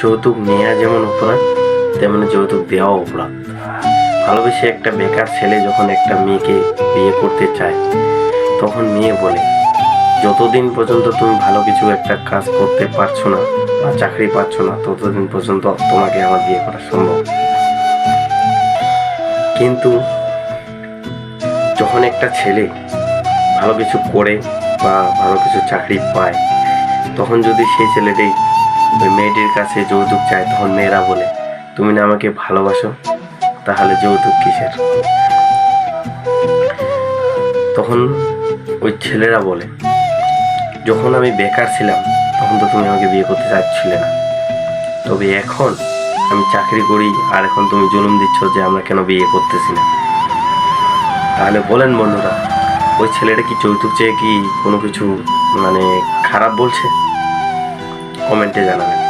যৌতুক নেওয়া যেমন অপরাধ, তেমনি যৌতুক দেওয়াও অপরাধ। ভালোবেসে একটা বেকার ছেলে যখন একটা মেয়েকে বিয়ে করতে চায়, তখন মেয়ে বলে, যতদিন পর্যন্ত তুমি ভালো কিছু একটা কাজ করতে পারছ না বা চাকরি পাচ্ছ না, ততদিন পর্যন্ত তোমাকে আমার বিয়ে করা সম্ভব। কিন্তু যখন একটা ছেলে ভালো কিছু করে বা ভালো কিছু চাকরি পায়, তখন যদি সেই ছেলেটি ওই মেয়েটির কাছে যৌতুক চায় তখন মেয়েরা বলে, তুমি না আমাকে ভালোবাসো, তাহলে যৌতুক কিসের? তখন ওই ছেলেরা বলে, যখন আমি বেকার ছিলাম, তখন তো তুমি আমাকে বিয়ে করতে চাচ্ছিলে না। তবে এখন আমি চাকরি করি আর এখন তুমি জুলুম দিচ্ছ যে আমরা কেন বিয়ে করতেছি না। তাহলে বলেন বন্ধুরা, ওই ছেলেটা কি যৌতুক চেয়ে কি কোনো কিছু মানে খারাপ বলছে? কমেন্টে জানাবেন।